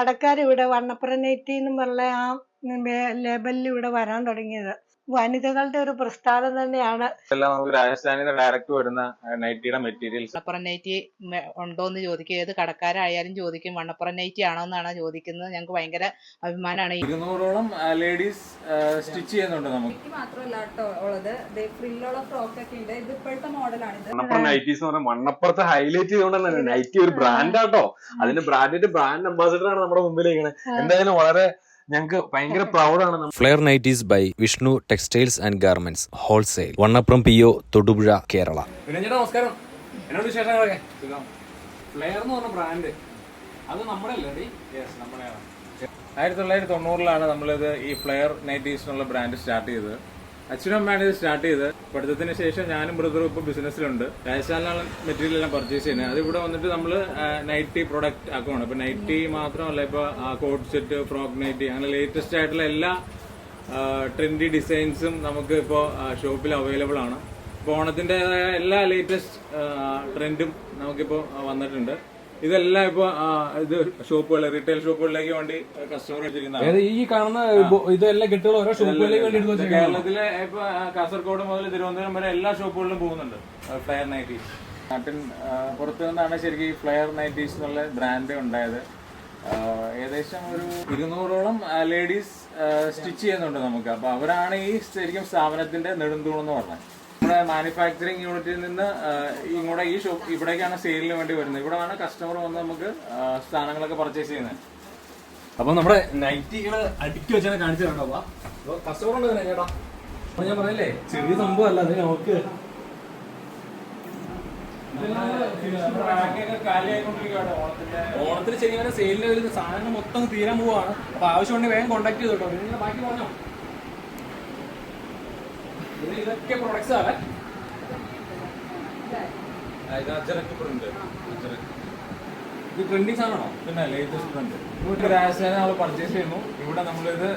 കടക്കാർ ഇവിടെ വണ്ണപ്പുറ നൈറ്റി എന്നും പറഞ്ഞ ആ ലേബലിൽ ഇവിടെ വരാൻ തുടങ്ങിയത്. വനിതകളുടെ ഒരു പ്രസ്ഥാനം തന്നെയാണ്. എല്ലാം നമുക്ക് രാജസ്ഥാനിൽ നിന്ന് ഡയറക്റ്റ് വരുന്ന നൈറ്റിയുടെ മെറ്റീരിയൽസ് മണപ്പുറം നൈറ്റി ഉണ്ടോ എന്ന് ചോദിക്കും. ഏത് കടക്കാരായാലും ചോദിക്കും വണ്ണപ്പുറം നൈറ്റി ആണോ എന്നാണ് ചോദിക്കുന്നത്. ഞങ്ങൾക്ക് ഭയങ്കര അഭിമാനമാണ്. ഇരുന്നൂറോളം ലേഡീസ് സ്റ്റിച്ച് ചെയ്യുന്നുണ്ട് നമുക്ക്. മാത്രമല്ല കേട്ടോ ഉള്ളത്. ഫ്രില്ലുള്ള ഫ്രോക്ക് ഒക്കെ ഉണ്ട്. ഇത് ഇപ്പോഴത്തെ മോഡലാണ് ഇത് മണ്ണപ്പുറം നൈറ്റീസ് എന്ന് പറഞ്ഞാൽ മണ്ണപ്പുറത്ത് ഹൈലൈറ്റ് ചെയ്തുകൊണ്ട് തന്നെ. നൈറ്റി ഒരു ബ്രാൻഡാട്ടോ അതിന്റെ ബ്രാൻഡിന്റെ ബ്രാൻഡ് അംബാസിഡർ ആണ് നമ്മുടെ മുമ്പിൽ ഇരിക്കുന്നത് എന്തായാലും വളരെ ഞങ്ങൾക്ക് ഭയങ്കര പ്രൗഡാണ് flair nighties by Vishnu textiles and garments wholesale Vannappuram P O Thodupuzha Kerala നമസ്കാരം. എന്നോട് വിശേഷങ്ങളൊക്കെ? ഫ്ലെയർ എന്ന് പറഞ്ഞ ബ്രാൻഡ് അത് നമ്മുടെ അല്ലേ ആയിരത്തി തൊള്ളായിരത്തി തൊണ്ണൂറിലാണ് നമ്മളിത് ഈ ഫ്ലെയർ നൈറ്റീസ് എന്നുള്ള ബ്രാൻഡ് സ്റ്റാർട്ട് ചെയ്തത്. അച്ഛനും അമ്മയാണ് ഇത് സ്റ്റാർട്ട് ചെയ്തത്. പഠിത്തത്തിന് ശേഷം ഞാനും ബ്രദറും ഇപ്പോൾ ബിസിനസ്സിലുണ്ട് രാജസ്ഥാനിലാണ് മെറ്റീരിയൽ എല്ലാം പർച്ചേസ് ചെയ്യുന്നത്. അത് ഇവിടെ വന്നിട്ട് നമ്മൾ നൈറ്റി പ്രൊഡക്റ്റ് ആക്കുവാണ്. ഇപ്പൊ നൈറ്റി മാത്രമല്ല ഇപ്പൊ കോട്ട് സെറ്റ് ഫ്രോക്ക് നൈറ്റി അങ്ങനെ ലേറ്റസ്റ്റ് ആയിട്ടുള്ള എല്ലാ ട്രെൻഡി ഡിസൈൻസും നമുക്ക് ഇപ്പോ ഷോപ്പിൽ അവൈലബിൾ ആണ്. ഇപ്പോൾ എല്ലാ ലേറ്റസ്റ്റ് ട്രെൻഡും നമുക്കിപ്പോൾ വന്നിട്ടുണ്ട്. ഇതെല്ലാം ഇപ്പൊ ഇത് ഷോപ്പുകൾ റീറ്റെയിൽ ഷോപ്പുകളിലേക്ക് വേണ്ടി കസ്റ്റമർ വെച്ചിരിക്കുന്ന ഈ കാണുന്ന ഇതെല്ലാം കെട്ടുകൾ ഓരോ ഷോപ്പുകളിലേക്ക് വേണ്ടി കേരളത്തിലെ ഇപ്പൊ കാസർഗോഡ് മുതൽ തിരുവനന്തപുരം വരെ എല്ലാ ഷോപ്പുകളിലും പോകുന്നുണ്ട് ഫ്ലയർ നൈറ്റീസ് നാട്ടിൻ പുറത്തു നിന്നാണ് ശരിക്കും ഈ ഫ്ലയർ നൈറ്റീസ് എന്നുള്ള ബ്രാൻഡ് ഉണ്ടായത്. ഏകദേശം ഒരു ഇരുന്നൂറോളം ലേഡീസ് സ്റ്റിച്ച് ചെയ്യുന്നുണ്ട് നമുക്ക്. അപ്പൊ അവരാണ് ഈ ശരിക്കും സ്ഥാപനത്തിന്റെ നെടുന്തൂണെന്ന് പറഞ്ഞത്. നമ്മുടെ മാനുഫാക്ചറിങ് യൂണിറ്റിൽ നിന്ന് ഇങ്ങോട്ട് ഈ ഷോപ്പ് ഇവിടേക്കാണ് സെയിലിന് വേണ്ടി വരുന്നത്. ഇവിടെയാണ് കസ്റ്റമർ വന്ന് നമുക്ക് സാധനങ്ങളൊക്കെ പർച്ചേസ് ചെയ്യുന്നത്. അപ്പൊ നമ്മുടെ നൈറ്റികൾ അടുക്കി വെച്ചാൽ കാണിച്ചു തരണ്ടോ കസ്റ്റമർ ഉണ്ട് ചേട്ടാ അപ്പൊ ഞാൻ പറയല്ലേ ചെറിയ സംഭവം അല്ല അത് നമുക്ക്. ഓണത്തിന് ശരിക്കും സെയിലിന് വരുന്ന സാധനങ്ങൾ മൊത്തം തീരാൻ പോവാണ്. അപ്പൊ ആവശ്യമുണ്ടെങ്കിൽ വേഗം കോൺടാക്ട് ചെയ്തോട്ടോ നിങ്ങൾ ബാക്കി പറഞ്ഞോ? ഇത് ഇതൊക്കെ പ്രൊഡക്ട്സ് ആണ്. ഇത് പ്രിന്റിംഗ് സാധനമാണോ? പിന്നെ ലേറ്റസ്റ്റ് പ്രിന്റ് ഇവിടെ നമ്മൾ പർച്ചേസ് ചെയ്യുന്നു. ഇവിടെ നമ്മളിത്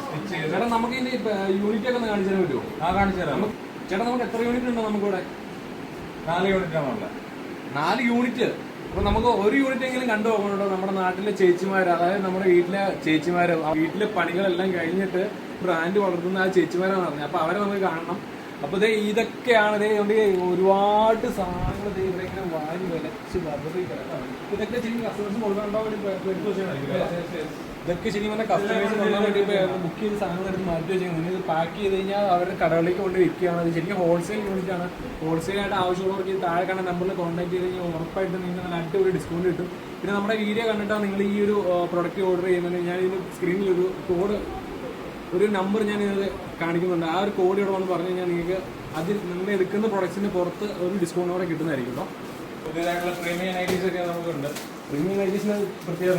സ്റ്റിച്ച് ചെയ്ത് ചേട്ടാ നമുക്ക് ഇനി യൂണിറ്റ് ഒക്കെ ഒന്ന് കാണിച്ചു തരാൻ പറ്റുമോ? ആ കാണിച്ചു തരാം. ചേട്ടാ നമുക്ക് എത്ര യൂണിറ്റ് ഉണ്ടോ നമുക്കിവിടെ? നാല് യൂണിറ്റ് ആണുള്ളത് നാല് യൂണിറ്റ് അപ്പൊ നമുക്ക് ഒരു യൂണിറ്റ് എങ്കിലും കണ്ടു പോകണോ നമ്മുടെ നാട്ടിലെ ചേച്ചിമാർ അതായത് നമ്മുടെ വീട്ടിലെ ചേച്ചിമാർ വീട്ടിലെ പണികളെല്ലാം കഴിഞ്ഞിട്ട് ബ്രാൻഡ് വളർത്തുന്ന ആ ചേച്ചിമാരാണ് പറഞ്ഞത്. അപ്പൊ അവരെ നമുക്ക് കാണണം. അപ്പൊ ദേ ഇതൊക്കെയാണ് ഇവിടെ ഒരുപാട് സാധനങ്ങൾ ദേ ഇവിടെ ഇങ്ങനെ വാരി വിലച്ച് വെറുതെ ഇതൊക്കെ ശരിക്കും കസ്റ്റമേഴ്സ് വെച്ചാൽ ഇതൊക്കെ ശരിക്കും പറഞ്ഞാൽ കസ്റ്റമേഴ്സ് കൊള്ളാൻ വേണ്ടി ബുക്ക് ചെയ്ത് സാധനങ്ങൾ എടുത്ത് മാറ്റി വെച്ചാൽ നിങ്ങൾ ഇത് പാക്ക് ചെയ്ത് കഴിഞ്ഞാൽ അവരുടെ കടകളിലേക്ക് കൊണ്ട് വിൽക്കുകയാണ്. അത് ശരിക്കും ഹോൾസെയിൽ യൂണിറ്റാണ് ആയിട്ട് ആവശ്യമുള്ളവർക്ക് താഴെ കാണാൻ നമ്പറിൽ കോൺടാക്ട് ചെയ്ത് കഴിഞ്ഞാൽ ഉറപ്പായിട്ട് നിങ്ങൾക്ക് നല്ല അടിപൊളി ഡിസ്കൗണ്ട് കിട്ടും. പിന്നെ നമ്മുടെ വീഡിയോ കണ്ടിട്ടാണ് നിങ്ങൾ ഈ ഒരു പ്രൊഡക്റ്റ് ഓർഡർ ചെയ്യുന്നത്. ഞാൻ ഇതിന് സ്ക്രീനിൽ ഒരു കോഡ് ഒരു നമ്പർ ഞാൻ ഇത് കാണിക്കുന്നുണ്ട്. ആ ഒരു കോഡ് ഇവിടെ വന്ന് പറഞ്ഞു കഴിഞ്ഞാൽ നിങ്ങൾക്ക് അതിൽ നിങ്ങൾ എടുക്കുന്ന പ്രൊഡക്ട്സിന് പുറത്ത് ഒരു ഡിസ്കൗണ്ട് കൂടെ കിട്ടുന്നതായിരിക്കും കേട്ടോ പുതിയതായിട്ടുള്ള പ്രീമിയം ഐറ്റീസ് ഒക്കെ നമുക്കുണ്ട്. പ്രീമിയം ഐറ്റീസിന് പ്രത്യേകത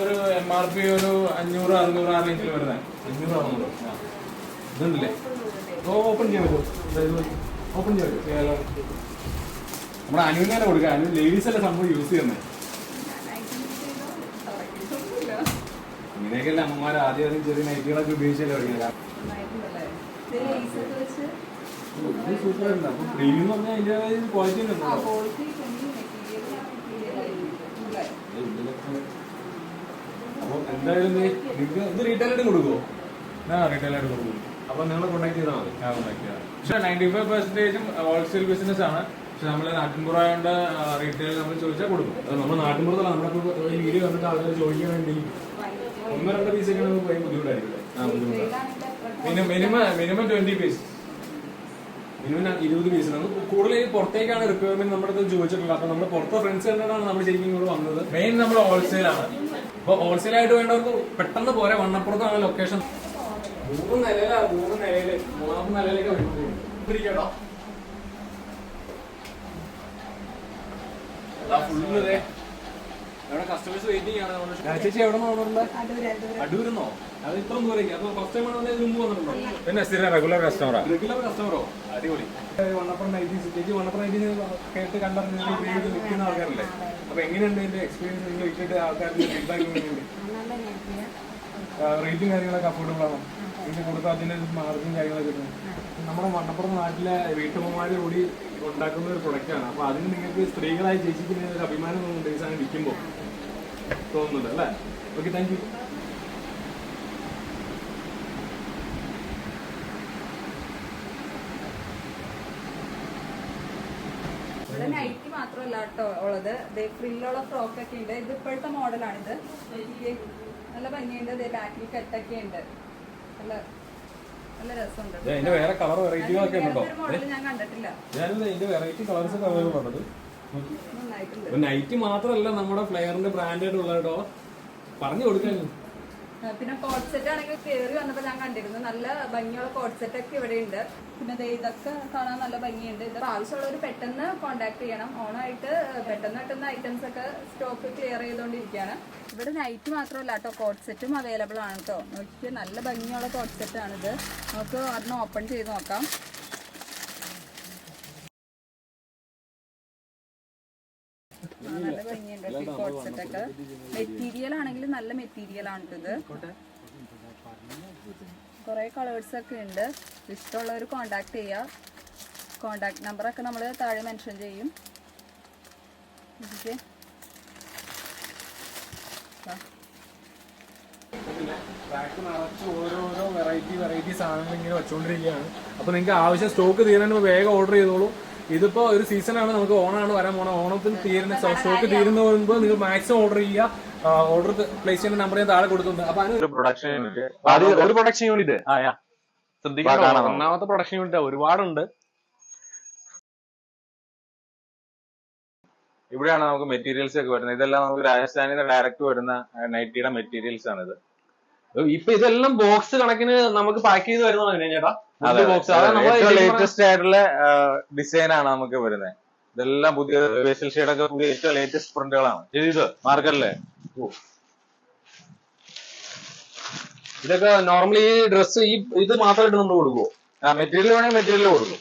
ഒരു എം ആർ പി ഒരു അഞ്ഞൂറ് അറുന്നൂറ് ആ റേഞ്ചിൽ വരുന്നത്. അഞ്ഞൂറ് അറുന്നൂറ്. ഇതുണ്ടല്ലേ? ഓപ്പൺ ചെയ്യാൻ പറ്റുമോ? ഓപ്പൺ ചെയ്യാൻ പറ്റുമോ? നമ്മുടെ അനുവിനെ കൊടുക്കുക അനു ലേഡീസ് അല്ലേ സംഭവം യൂസ് ചെയ്യുന്നത്? ഇങ്ങനെയൊക്കെയല്ലേ അമ്മമാർ ആദ്യം ആദ്യം ചെറിയ നൈറ്റുകളൊക്കെ ഉപയോഗിച്ചല്ലേ തുടങ്ങിയത്? സൂപ്പർ ഉണ്ട് അപ്പൊ പ്രീമിയം എന്ന് പറഞ്ഞാൽ അതിന്റെ ക്വാളിറ്റി അപ്പൊ എന്തായാലും നിങ്ങൾക്ക് ഇത് റീറ്റെയിൽ ആയിട്ട് കൊടുക്കുമോ ആ റീറ്റെയിൽ ആയിട്ട് കൊടുക്കും. അപ്പൊ നിങ്ങളെ കോൺടാക്ട് ചെയ്താൽ മതി. ആ ഉണ്ടാക്കിയത് പക്ഷെ നയന്റി ഫൈവ് പെർസെന്റേജും ഹോൾസെയിൽ ബിസിനസ് ആണ്. പക്ഷെ നമ്മൾ നാട്ടിൻപുറ ആയതുകൊണ്ട് റീറ്റെയിൽ നമ്മൾ ചോദിച്ചാൽ കൊടുക്കും. നമ്മൾ നമ്മുടെ നാട്ടിൻപുറത്തല്ല നമ്മുടെ വീഡിയോ കണ്ടിട്ട് ആളുകൾ ചോദിക്കാൻ വേണ്ടി ഒന്നോ രണ്ടോ ഒക്കെ നമുക്ക് ഭയങ്കര ബുദ്ധിമുട്ടായിരിക്കും. ആ ബുദ്ധിമുട്ടാണ്. Minimum minimum twenty piece minimum ഇരുപത് പീസ് നമുക്ക് കൂടുതൽ ഈ പുറത്തേക്കാണ് റിക്വയർമെന്റ് നമ്മുടെ അടുത്ത് ചോദിച്ചിട്ടുള്ളത്. അപ്പൊ നമ്മുടെ പുറത്തെ ഫ്രണ്ട്സ് തന്നെയാണ് നമ്മൾ ശരിക്കും ഇങ്ങോട്ട് വന്നത്. മെയിൻ നമ്മൾ ഹോൾസെയിൽ ആണ്. അപ്പൊ ഹോൾസെയിൽ ആയിട്ട് വേണ്ടവർക്ക് പെട്ടെന്ന് പോരെ. വണ്ണപ്പുറത്താണ് ലൊക്കേഷൻ മൂന്ന് നിലയിലാ മൂന്ന് നിലയിൽ. മൂന്നാമത്തെ നിലയിലേക്ക് വരുന്നത്. ഫുള്ള് അവിടെ കസ്റ്റമേഴ്സ് വെയിറ്റിംഗ് ആണ്. നമ്മുടെ ചേച്ചി എവിടെ നിന്നാണ് അത് ഇത്ര ദൂരേക്ക് അപ്പൊ ഫസ്റ്റ് ടൈം ആണ് ഇതിന് മുമ്പ് വന്നിട്ടുണ്ടോ? പിന്നെ സ്ഥിരം റെഗുലർ കസ്റ്റമറോ റെഗുലർ കസ്റ്റമറോ അടിപൊളി. വണ്ണപ്പുറം നൈറ്റീസ് ചേച്ചി വണ്ണപ്പുറം നൈറ്റീസ് കേട്ട് കണ്ടറിഞ്ഞ് ഉപയോഗിച്ച് നിൽക്കുന്ന ആൾക്കാരല്ലേ? അപ്പൊ എങ്ങനെയുണ്ട് ഇതിന്റെ എക്സ്പീരിയൻസ് നിങ്ങൾ ആൾക്കാരുടെ ഫീഡ്ബാക്ക് റേറ്റും കാര്യങ്ങളൊക്കെ അഫോർഡബിൾ ആണോ? നിങ്ങൾക്ക് കൊടുത്താൽ അതിന്റെ മാർജിൻ കാര്യങ്ങളൊക്കെ കിട്ടും. നമ്മുടെ വണ്ണപ്പുറം നാട്ടിലെ വീട്ടമ്മമാര് കൂടി ഉണ്ടാക്കുന്ന ഒരു പ്രൊഡക്റ്റാണ് അപ്പൊ അതിന് നിങ്ങൾക്ക് സ്ത്രീകളായി ജയിച്ചിരിക്കുന്ന ഒരു അഭിമാനം തോന്നുന്നുണ്ട് ഈ സാധനം വിൽക്കുമ്പോൾ തോന്നുന്നുണ്ട് അല്ലേ? ഓക്കെ താങ്ക് യു നൈറ്റി മാത്രമല്ല കേട്ടോ ഉള്ളത്. ഫ്രില്ലുള്ള ഫ്രോക്ക് ഒക്കെ ഉണ്ട്. ഇത് ഇപ്പോഴത്തെ മോഡലാണിത്. നല്ല ഭംഗിയുണ്ട്. ബാക്കിൽ കെട്ടൊക്കെ ഉണ്ട്. നല്ല ഇതിന്റെ വേറെ കളർ വെറൈറ്റികളൊക്കെ ഉണ്ടോ? ഞാനിത് ഇതിന്റെ വെറൈറ്റി കളേഴ്സ് അവൈലബിൾ ഉള്ളത് നന്നായിട്ടുണ്ട്. നൈറ്റ് മാത്രമല്ല നമ്മുടെ ഫ്ലെയറിന്റെ ബ്രാൻഡായിട്ടുള്ള കേട്ടോ. പറഞ്ഞു കൊടുക്കാൻ പിന്നെ കോട്ട് സെറ്റ് ആണെങ്കിൽ കയറി വന്നപ്പോൾ ഞാൻ കണ്ടിരുന്നു. നല്ല ഭംഗിയുള്ള കോട്ട് സെറ്റ് ഒക്കെ ഇവിടെ ഉണ്ട്. പിന്നെ ഇതൊക്കെ കാണാൻ നല്ല ഭംഗിയുണ്ട്. ഇത് ആവശ്യമുള്ളവർ പെട്ടെന്ന് കോണ്ടാക്ട് ചെയ്യണം. ഓണായിട്ട് പെട്ടെന്ന് പെട്ടെന്ന് ഐറ്റംസ് ഒക്കെ സ്റ്റോക്ക് ക്ലിയർ ചെയ്തുകൊണ്ടിരിക്കുകയാണ് ഇവിടെ നൈറ്റ് മാത്രമല്ല കേട്ടോ കോട്ട് സെറ്റും അവൈലബിൾ ആണ് കേട്ടോ. നോക്കിയാൽ നല്ല ഭംഗിയുള്ള കോട്ട് സെറ്റ് ആണിത്. നമുക്ക് ഒരെണ്ണം ഓപ്പൺ ചെയ്ത് നോക്കാം ആ, നല്ല ഭംഗിയുണ്ട് ഈ കോട്ട് മെറ്റീരിയൽ ആണെങ്കിൽ നല്ല മെറ്റീരിയൽ ആണ് ഇത്. കുറെ കളേഴ്സ് ഒക്കെ ഉണ്ട്. ഇഷ്ടമുള്ളവർ കോണ്ടാക്ട് ചെയ്യുക കോണ്ടാക്ട് നമ്പറൊക്കെ നമ്മൾ താഴെ മെൻഷൻ ചെയ്യും. ഓക്കെ. ട്രാക്ക് ഓരോരോ വെറൈറ്റി വെറൈറ്റി സാധനങ്ങൾ ഇങ്ങനെ വെച്ചുകൊണ്ടിരിക്കുകയാണ് അപ്പൊ നിങ്ങൾക്ക് ആവശ്യം സ്റ്റോക്ക് തീരാനും വേഗം ഓർഡർ ചെയ്തോളൂ. ഇതിപ്പോ ഒരു സീസണാണ് നമുക്ക് ഓണാണ് വരാൻ പോണത് ഓണത്തിന് തീരുന്ന സ്റ്റോക്ക് തീരുന്ന പോകുമ്പോൾ നിങ്ങൾ മാക്സിമം ഓർഡർ ചെയ്യുക. ഓർഡർ പ്ലേസ് ചെയ്യുന്ന നമ്പർ ഞാൻ താഴെ കൊടുത്തിട്ടുണ്ട്. അപ്പൊ അതിന് ഒരു പ്രൊഡക്ഷൻ യൂണിറ്റ് ശ്രദ്ധിക്കണം. ഒന്നാമത്തെ പ്രൊഡക്ഷൻ യൂണിറ്റ് ഒരുപാടുണ്ട്. ഇവിടെയാണ് നമുക്ക് മെറ്റീരിയൽസ് ഒക്കെ വരുന്നത്. ഇതെല്ലാം നമുക്ക് രാജസ്ഥാനിൽ നിന്ന് ഡയറക്റ്റ് വരുന്ന നൈറ്റിയുടെ മെറ്റീരിയൽസ് ആണ് ഇത് ഇപ്പൊ ഇതെല്ലാം ബോക്സ് കണക്കിന് നമുക്ക് പാക്ക് ചെയ്ത് വരുന്നതാണ് ചേട്ടാ? ഏറ്റവും ലേറ്റസ്റ്റ് ആയിട്ടുള്ള ഡിസൈൻ ആണ് നമുക്ക് വരുന്നത് ഇതെല്ലാം പുതിയ ഫേഷ്യൽ ഷെയ്ഡ് ഒക്കെ പുതിയ ഏറ്റവും ലേറ്റസ്റ്റ് പ്രിന്റുകളാണ് ഇത് മാർക്കറ്റിലെ ഇതൊക്കെ നോർമലി ഡ്രസ് ഈ ഇത് മാത്രമായിട്ട് നമ്മൾ കൊടുക്കുമോ മെറ്റീരിയൽ വേണമെങ്കിൽ മെറ്റീരിയൽ കൊടുക്കും.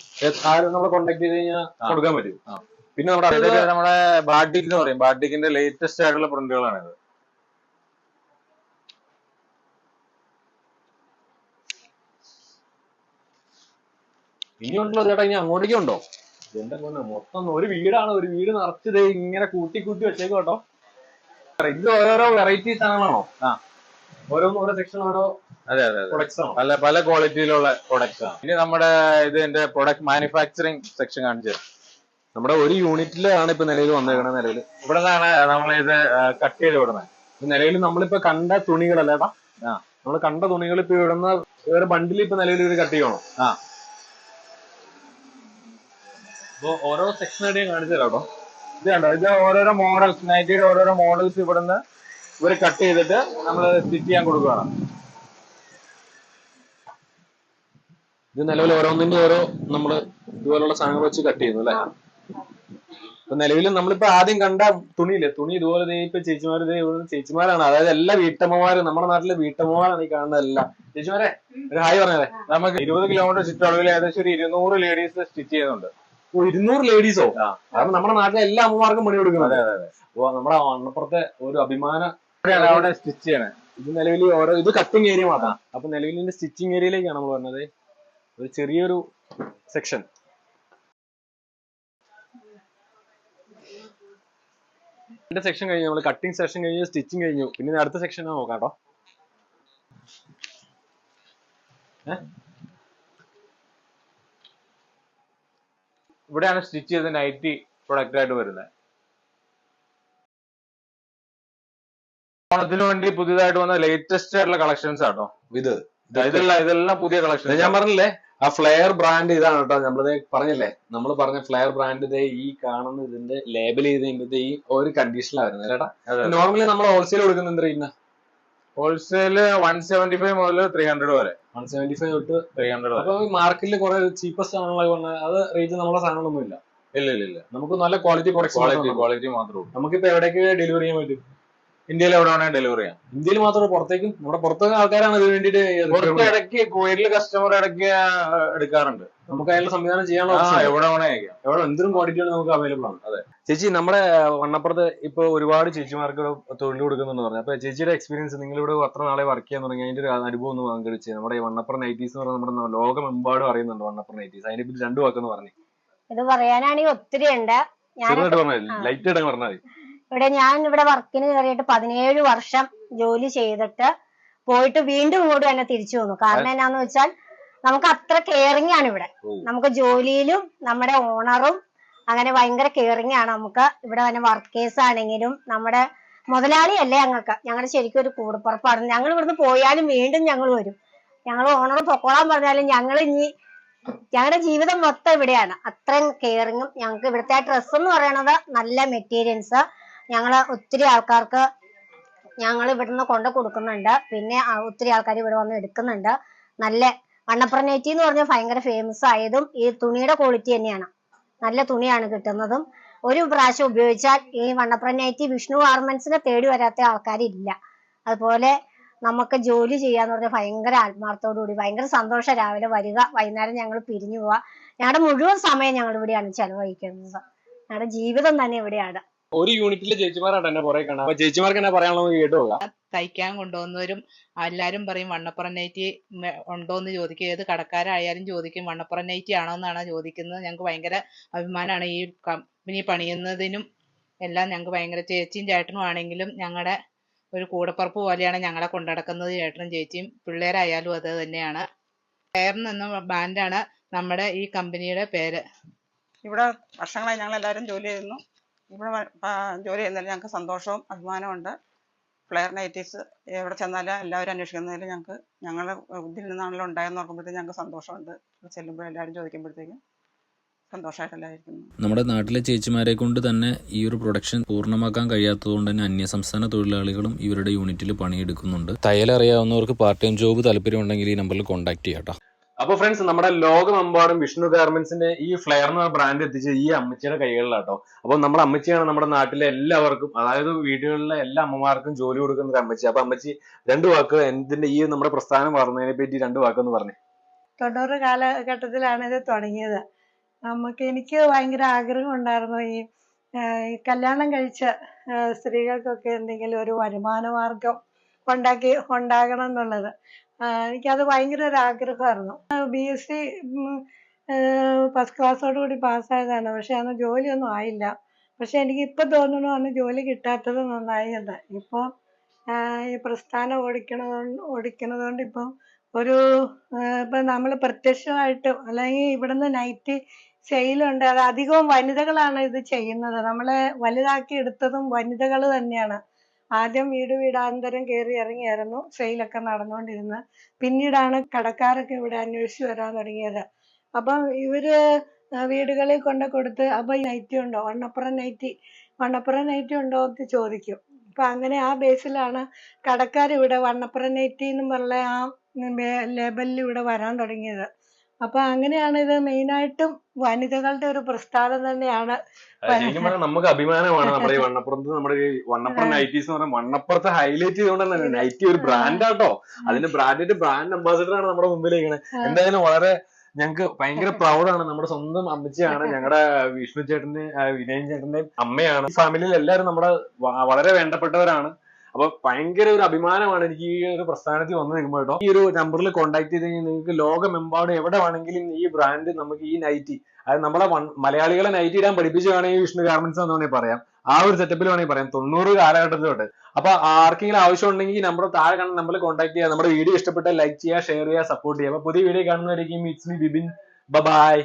ആരും നമ്മളെ കോണ്ടാക്ട് ചെയ്ത് കഴിഞ്ഞാൽ കൊടുക്കാൻ പറ്റും. പിന്നെ നമ്മുടെ നമ്മുടെ ബാട്ടിക് എന്ന് പറയും. ബാട്ടിക്കിന്റെ ലേറ്റസ്റ്റ് ആയിട്ടുള്ള പ്രിന്റുകളാണ് ഇത് ഇനിയുണ്ടല്ലോ ചേട്ടാ ഇനി അങ്ങോട്ടേക്ക് ഉണ്ടോ? എന്റെ പൊന്നെ മൊത്തം ഒരു വീടാണ് ഒരു വീട് നിറച്ചത് ഇങ്ങനെ കൂട്ടി കൂട്ടി വെച്ചേക്കും കേട്ടോ. ഇത് ഓരോരോ വെറൈറ്റി സാധനങ്ങളാണോ? ആ. ഓരോന്ന് ഓരോ സെക്ഷൻ ഓരോ അതെ അതെ പല പല ക്വാളിറ്റിയിലുള്ള പ്രൊഡക്ട്സ് ആണ്. ഇനി നമ്മുടെ ഇതിന്റെ പ്രൊഡക്റ്റ് മാനുഫാക്ചറിങ് സെക്ഷൻ കാണിച്ചു തരാം. നമ്മുടെ ഒരു യൂണിറ്റിലാണ് ഇപ്പൊ നിലവിൽ വന്നേക്കണ നിലവിൽ. ഇവിടെ നിന്നാണ് നമ്മൾ ഇത് കട്ട് ചെയ്ത് വിടുന്നത്. നിലവിൽ നമ്മളിപ്പോ കണ്ട തുണികളല്ലേ ഏട്ടാ? ആ. നമ്മൾ കണ്ട തുണികൾ ഇപ്പൊ ഇവിടുന്ന് വേറെ ബണ്ടിൽ ഇപ്പൊ നിലവിൽ ഇത് കട്ട് ചെയ്യണോ? ആ. അപ്പൊ ഓരോ സെക്ഷനായിട്ട് ഞാൻ കാണിച്ചു തരാം കേട്ടോ ഇത് കണ്ടോ? ഇത് ഓരോരോ മോഡൽസ് നൈറ്റിയുടെ ഓരോരോ മോഡൽസ് ഇവിടുന്ന് ഇവർ കട്ട് ചെയ്തിട്ട് നമ്മൾ സ്റ്റിച്ച് ചെയ്യാൻ കൊടുക്കുകയാണ് ഇത് നിലവിൽ ഓരോന്നിന്റെ ഓരോ നമ്മൾ ഇതുപോലുള്ള സാധനങ്ങൾ വെച്ച് കട്ട് ചെയ്യുന്നു അല്ലെ? ഇപ്പൊ നിലവിൽ നമ്മളിപ്പോ ആദ്യം കണ്ട തുണിയില്ലേ? തുണി ഇതുപോലെ ദേ ഇപ്പൊ ചേച്ചിമാര് ദേ ഇവിടെ ചേച്ചിമാരാണ്. അതായത് എല്ലാ വീട്ടമ്മമാരും നമ്മുടെ നാട്ടിലെ വീട്ടമ്മമാരാണ് ഈ കാണുന്നത് എല്ലാം ചേച്ചിമാരെ ഒരു ഹായ് പറഞ്ഞേ നമുക്ക് ഇരുപത് കിലോമീറ്റർ ചുറ്റളവിൽ ഏകദേശം ഒരു ഇരുന്നൂറ് ലേഡീസ് സ്റ്റിച്ച് ചെയ്യുന്നുണ്ട്. ഇരുന്നൂറ് ലേഡീസോ. കാരണം നമ്മുടെ നാട്ടിലെ എല്ലാ അമ്മമാർക്കും പണി കൊടുക്കുന്നത് ഓ നമ്മുടെ മണ്ണപ്പുറത്തെ ഒരു അഭിമാന അവിടെ സ്റ്റിച്ച് ചെയ്യണേ. ഇത് നിലവിൽ ഓരോ ഇത് കട്ടിങ് ഏരിയ മാത്രം. അപ്പൊ നിലവിൽ ഇതിന്റെ സ്റ്റിച്ചിങ് ഏരിയയിലേക്കാണ് നമ്മൾ വരുന്നത് ഒരു ചെറിയൊരു സെക്ഷൻ രണ്ട് സെക്ഷൻ കഴിഞ്ഞു നമ്മൾ കട്ടിങ് സെക്ഷൻ കഴിഞ്ഞു സ്റ്റിച്ചിങ് കഴിഞ്ഞു. പിന്നെ അടുത്ത സെക്ഷൻ നോക്കാം കേട്ടോ. ഇവിടെയാണ് സ്റ്റിച്ച് ചെയ്ത നൈറ്റി പ്രൊഡക്റ്റ് ആയിട്ട് വരുന്നത്. ഓണത്തിന് വേണ്ടി പുതിയതായിട്ട് വന്ന ലേറ്റസ്റ്റ് ആയിട്ടുള്ള കളക്ഷൻസ് ആട്ടോ. ഇത് ഇതെല്ലാം ഇതെല്ലാം പുതിയ കളക്ഷൻ ഞാൻ പറഞ്ഞില്ലേ ആ ഫ്ലെയർ ബ്രാൻഡ് ഇതാണ് കേട്ടോ നമ്മളിത് പറഞ്ഞില്ലേ നമ്മൾ പറഞ്ഞ ഫ്ലെയർ ബ്രാൻഡ് ഇതേ ഈ കാണുന്ന ഇതിന്റെ ലേബൽ ചെയ്ത് കഴിയുമ്പോഴത്തെ ഈ ഒരു കണ്ടീഷനിലാണ് വരുന്നത് ചേട്ടാ നോർമലി നമ്മൾ ഹോൾസെയിൽ കൊടുക്കുന്നത് എന്ത് ഹോൾസെയിൽ വൺ സെവന്റി ഫൈവ് മുതൽ ത്രീ ഹൺഡ്രഡ് വരെ. വൺ സെവന്റി ഫൈവ് തൊട്ട് ത്രീ ഹൺഡ്രഡ് അപ്പൊ മാർക്കറ്റിൽ കുറെ ചീപ്പസ്റ്റ് സാധനങ്ങളൊക്കെ പറഞ്ഞാൽ അത് റേറ്റ് നമ്മുടെ സാധനങ്ങളൊന്നും ഇല്ല ഇല്ല ഇല്ല ഇല്ല. നമുക്ക് നല്ല ക്വാളിറ്റി ക്വാളിറ്റി ക്വാളിറ്റി മാത്രമേ ഉള്ളൂ. നമുക്കിപ്പോ എവിടേക്ക് ഡെലിവറി ചെയ്യാൻ പറ്റും? ഇന്ത്യയിൽ എവിടെ വേണേ ഡെലിവറി ചെയ്യാം ഇന്ത്യയിൽ മാത്രമല്ല പുറത്തേക്കും. നമ്മുടെ പുറത്തൊക്കെ ആൾക്കാരാണ് ഇതിന് വേണ്ടിയിട്ട് പുറത്ത് ഇടയ്ക്ക് കുവൈറ്റിൽ കസ്റ്റമർ ഇടയ്ക്ക് എടുക്കാറുണ്ട്. നമുക്ക് അതിനുള്ള സംവിധാനം ചെയ്യാനുള്ള. എവിടെ വേണേ അയക്കാം എവിടെ എന്തിനും ക്വാളിറ്റികൾ നമുക്ക് അവൈലബിൾ ആണ്. അതെ. ചേച്ചി നമ്മുടെ വണ്ണപ്പുറത്ത് ഇപ്പൊ ഒരുപാട് ചേച്ചിമാർക്ക് തൊഴിൽ കൊടുക്കുന്നുണ്ട് പറഞ്ഞു. അപ്പൊ ചേച്ചിയുടെ എക്സ്പീരിയൻസ് നിങ്ങൾ ഇവിടെ അത്ര നാളെ വർക്ക് ചെയ്യാൻ തുടങ്ങി. അതിന്റെ ഒരു അനുഭവം ഒന്ന് പങ്കെടുത്ത് നമ്മുടെ ഈ വണ്ണപ്പുറം നൈറ്റീസ് എന്ന് പറഞ്ഞാൽ നമ്മുടെ ലോകമെമ്പാടും അറിയുന്നുണ്ട് വണ്ണപ്പുറം നൈറ്റീസ് അതിനെ പറ്റി രണ്ടു വാക്കെന്ന് പറഞ്ഞു. ഇത് പറയാനാണെങ്കിൽ ഒത്തിരി ഉണ്ട് ലൈറ്റ് ആയിട്ട് പറഞ്ഞാൽ മതി. ഇവിടെ ഞാൻ ഇവിടെ വർക്കിന് കയറിയിട്ട് പതിനേഴ് വർഷം ജോലി ചെയ്തിട്ട് പോയിട്ട് വീണ്ടും ഇങ്ങോട്ട് തന്നെ തിരിച്ചു വന്നു. കാരണം എന്നാന്ന് വെച്ചാൽ നമുക്ക് അത്ര കെയറിങ് ആണ് ഇവിടെ. നമുക്ക് ജോലിയിലും നമ്മുടെ ഓണറും അങ്ങനെ ഭയങ്കര കെയറിങ് ആണ്. നമുക്ക് ഇവിടെ തന്നെ വർക്കേഴ്സ് ആണെങ്കിലും നമ്മുടെ മുതലാളി മുതലാളിയല്ലേ ഞങ്ങൾക്ക്. ഞങ്ങളുടെ ശരിക്കും ഒരു കൂടപ്പുറപ്പാണ്. ഞങ്ങൾ ഇവിടുന്ന് പോയാലും വീണ്ടും ഞങ്ങൾ വരും. ഞങ്ങൾ ഓണർ പൊക്കോളാൻ പറഞ്ഞാലും ഞങ്ങൾ ഇനി ഞങ്ങളുടെ ജീവിതം മൊത്തം ഇവിടെയാണ്. അത്രയും കെയറിങ്ങും ഞങ്ങൾക്ക് ഇവിടുത്തെ ഡ്രസ്സ് എന്ന് പറയുന്നത് നല്ല മെറ്റീരിയൽസ് ഞങ്ങൾ ഒത്തിരി ആൾക്കാർക്ക് ഞങ്ങൾ ഇവിടുന്ന് കൊണ്ട് കൊടുക്കുന്നുണ്ട്. പിന്നെ ഒത്തിരി ആൾക്കാർ ഇവിടെ വന്ന് എടുക്കുന്നുണ്ട്. നല്ല വണ്ണപ്പുറം നെറ്റി എന്ന് പറഞ്ഞാൽ ഭയങ്കര ഫേമസ് ആയതും ഈ തുണിയുടെ ക്വാളിറ്റി തന്നെയാണ്. നല്ല തുണിയാണ് കിട്ടുന്നതും. ഒരു പ്രാവശ്യം ഉപയോഗിച്ചാൽ ഈ വണ്ണപ്പുറം നൈറ്റി വിഷ്ണു ഗാർമെന്റ്സിനെ തേടി വരാത്ത ആൾക്കാരില്ല. അതുപോലെ നമുക്ക് ജോലി ചെയ്യാന്ന് പറഞ്ഞാൽ ഭയങ്കര ആത്മാർത്ഥത്തോടുകൂടി ഭയങ്കര സന്തോഷം രാവിലെ വരിക വൈകുന്നേരം ഞങ്ങൾ പിരിഞ്ഞു പോവാ ഞങ്ങളുടെ മുഴുവൻ സമയം ഞങ്ങൾ ഇവിടെയാണ് ചെലവഴിക്കുന്നത്. ഞങ്ങളുടെ ജീവിതം തന്നെ ഇവിടെയാണ്. ഒരു യൂണിറ്റിലെ ചേച്ചിമാരാണ് എന്നെ പുറകെ കാണാം. അപ്പൊ ചേച്ചിമാർക്ക് എന്നെ പറയാനുള്ളത് കേട്ടു പോകാം തയ്ക്കാൻ കൊണ്ടുവന്നവരും എല്ലാരും പറയും വണ്ണപ്പുറം നൈറ്റി ഉണ്ടോ എന്ന് ചോദിക്കും. ഏത് കടക്കാരായാലും ചോദിക്കും വണ്ണപ്പുറം നൈറ്റി ആണോ എന്നാണ് ചോദിക്കുന്നത്. ഞങ്ങൾക്ക് ഭയങ്കര അഭിമാനമാണ് ഈ കമ്പനി പണിയുന്നതിനും എല്ലാം ഞങ്ങൾക്ക് ഭയങ്കര ചേച്ചിയും ചേട്ടനും ആണെങ്കിലും ഞങ്ങളുടെ ഒരു കൂടപ്പുറപ്പ് പോലെയാണ് ഞങ്ങളെ കൊണ്ടുനടക്കുന്നത് ചേട്ടനും ചേച്ചിയും. പിള്ളേരായാലും അത് തന്നെയാണ്. ഫെയർ എന്ന ബാൻഡാണ് നമ്മുടെ ഈ കമ്പനിയുടെ പേര്. ഇവിടെ വർഷങ്ങളായി ഞങ്ങൾ എല്ലാവരും ജോലി ചെയ്യുന്നു. ഇവിടെ ജോലി ചെയ്യുന്നതിൽ ഞങ്ങൾക്ക് സന്തോഷവും അഭിമാനമുണ്ട് ഫ്ലെയർ നൈറ്റീസ് എവിടെ ചെന്നാലും എല്ലാവരും അന്വേഷിക്കുന്നതിൽ ഞങ്ങൾക്ക് ഞങ്ങളുടെ ഇതിൽ നിന്നാണല്ലോ ഉണ്ടായെന്ന് ഓർക്കുമ്പോഴത്തേക്കും ഞങ്ങൾക്ക് സന്തോഷമുണ്ട്. ചെല്ലുമ്പോൾ എല്ലാവരും ചോദിക്കുമ്പോഴത്തേക്കും നമ്മുടെ നാട്ടിലെ ചേച്ചിമാരെ കൊണ്ട് തന്നെ ഈ ഒരു പ്രൊഡക്ഷൻ പൂർണമാക്കാൻ കഴിയാത്തതുകൊണ്ട് തന്നെ അന്യസംസ്ഥാന തൊഴിലാളികളും ഇവരുടെ യൂണിറ്റിൽ പണിയെടുക്കുന്നുണ്ട്. തയ്യലറിയാവുന്നവർക്ക് പാർട്ട് ടൈം ജോബ് താല്പര്യമുണ്ടെങ്കിൽ ഈ നമ്പറിൽ കോൺടാക്ട് ചെയ്യാം അപ്പൊ ഫ്രണ്ട്സ് നമ്മുടെ ലോകമെമ്പാടും വിഷ്ണു ഗാർമെന്റ്സിന്റെ ഈ ഫ്ലെയർ എന്ന ബ്രാൻഡ് എത്തിച്ചത് ഈ അമ്മച്ചിയുടെ കൈകളിലാട്ടോ. അപ്പൊ നമ്മുടെ അമ്മച്ചിയാണ് നമ്മുടെ നാട്ടിലെ എല്ലാവർക്കും അതായത് വീടുകളിലെ എല്ലാ അമ്മമാർക്കും ജോലി കൊടുക്കുന്ന ഒരു അമ്മച്ചി. അപ്പൊ അമ്മച്ചി രണ്ട് വാക്ക് എന്തിന്റെ ഈ നമ്മുടെ പ്രസ്ഥാനം വളർന്നതിനെ പറ്റി രണ്ട് വാക്ക് വാക്കെന്ന് പറഞ്ഞു. തൊണ്ണൂറ് കാലഘട്ടത്തിലാണ് ഇത് തുടങ്ങിയത്. നമുക്ക് എനിക്ക് ഭയങ്കര ആഗ്രഹം ഉണ്ടായിരുന്നു ഈ കല്യാണം കഴിച്ച സ്ത്രീകൾക്കൊക്കെ എന്തെങ്കിലും ഒരു വരുമാന മാർഗം ഉണ്ടാക്കി ഉണ്ടാകണം എന്നുള്ളത്. എനിക്കത് ഭയങ്കര ഒരു ആഗ്രഹമായിരുന്നു ബി എസ് സി ഫസ്റ്റ് ക്ലാസ്സോട് കൂടി പാസ്സായതാണ്. പക്ഷെ അന്ന് ജോലിയൊന്നും ആയില്ല. പക്ഷെ എനിക്ക് ഇപ്പം തോന്നുന്നു അന്ന് ജോലി കിട്ടാത്തത് നന്നായി എന്ന് ഇപ്പോൾ ഈ പ്രസ്ഥാനം ഓടിക്കണത് ഓടിക്കണത് കൊണ്ട് ഇപ്പം ഒരു ഇപ്പം നമ്മൾ പ്രത്യക്ഷമായിട്ട് അല്ലെങ്കിൽ ഇവിടുന്ന് നൈറ്റ് സെയിലുണ്ട്. അത് അധികവും വനിതകളാണ് ഇത് ചെയ്യുന്നത്. നമ്മളെ വലുതാക്കി എടുത്തതും വനിതകൾ തന്നെയാണ്. ആദ്യം വീട് വീടാന്തരം കയറി ഇറങ്ങിയായിരുന്നു. സെയിലൊക്കെ നടന്നുകൊണ്ടിരുന്നത് പിന്നീടാണ് കടക്കാരൊക്കെ ഇവിടെ അന്വേഷിച്ച് വരാൻ തുടങ്ങിയത്. അപ്പം ഇവർ വീടുകളിൽ കൊണ്ട് കൊടുത്ത് അപ്പൊ നൈറ്റി ഉണ്ടോ? വണ്ണപ്പുറം നൈറ്റി വണ്ണപ്പുറം നൈറ്റി ഉണ്ടോ എന്ന് ചോദിക്കും. അപ്പൊ അങ്ങനെ ആ ബേസിലാണ് കടക്കാർ ഇവിടെ വണ്ണപ്പുറം നൈറ്റി എന്നും പറഞ്ഞ ആ ലേബലിൽ ഇവിടെ വരാൻ തുടങ്ങിയത്. അപ്പൊ അങ്ങനെയാണ് ഇത് മെയിനായിട്ടും വനിതകളുടെ ഒരു പ്രസ്ഥാനം തന്നെയാണ്. ശരിക്കും പറഞ്ഞാൽ നമുക്ക് അഭിമാനമാണ് നമ്മുടെ ഈ വണ്ണപ്പുറത്ത് നമ്മുടെ ഈ വണ്ണപ്പുറം നൈറ്റീസ് എന്ന് പറഞ്ഞാൽ വണ്ണപ്പുറത്ത് ഹൈലൈറ്റ് ചെയ്തുകൊണ്ട് തന്നെ നൈറ്റി ഒരു ബ്രാൻഡാട്ടോ അതിന്റെ ബ്രാൻഡിന്റെ ബ്രാൻഡ് അംബാസിഡർ ആണ് നമ്മുടെ മുമ്പിൽ ഇരിക്കുന്നത് എന്തായാലും വളരെ ഞങ്ങൾക്ക് ഭയങ്കര പ്രൗഡാണ് നമ്മുടെ സ്വന്തം അമ്മച്ചിയാണ് ഞങ്ങളുടെ വിഷ്ണു ചേട്ടന്റെ വിനയൻ ചേട്ടന്റെ അമ്മയാണ്. ഫാമിലിയിൽ എല്ലാവരും നമ്മുടെ വളരെ വേണ്ടപ്പെട്ടവരാണ്. അപ്പൊ ഭയങ്കര ഒരു അഭിമാനമാണ് എനിക്ക് ഈ ഒരു പ്രസ്ഥാനത്തിൽ വന്നു നിൽക്കുമ്പോൾ കേട്ടോ. ഈ ഒരു നമ്പറിൽ കോൺടാക്ട് ചെയ്ത് കഴിഞ്ഞാൽ നിങ്ങൾക്ക് ലോകമെമ്പാടും എവിടെ വേണമെങ്കിലും ഈ ബ്രാൻഡ് നമുക്ക് ഈ നൈറ്റി അത് നമ്മളെ മലയാളികളെ നൈറ്റി ഇടാൻ പഠിപ്പിച്ചു വേണമെങ്കിൽ വിഷ്ണു ഗാർമെന്റ്സ് എന്ന് വേണമെങ്കിൽ പറയാം. ആ ഒരു സെറ്റപ്പിൽ വേണമെങ്കിൽ പറയാം. തൊണ്ണൂറ് കാലഘട്ടത്തിലോട്ട്. അപ്പൊ ആർക്കെങ്കിലും ആവശ്യം ഉണ്ടെങ്കിൽ ഈ നമ്പർ താഴെ കാണുന്ന നമ്പറിൽ കോൺടാക്ട് ചെയ്യുക. നമ്മുടെ വീഡിയോ ഇഷ്ടപ്പെട്ടാൽ ലൈക്ക് ചെയ്യുക ഷെയർ ചെയ്യുക സപ്പോർട്ട് ചെയ്യുക. അപ്പൊ പുതിയ വീഡിയോ കാണുന്നവരേക്കും ഇറ്റ്സ് മീ ബിബിൻ ബൈ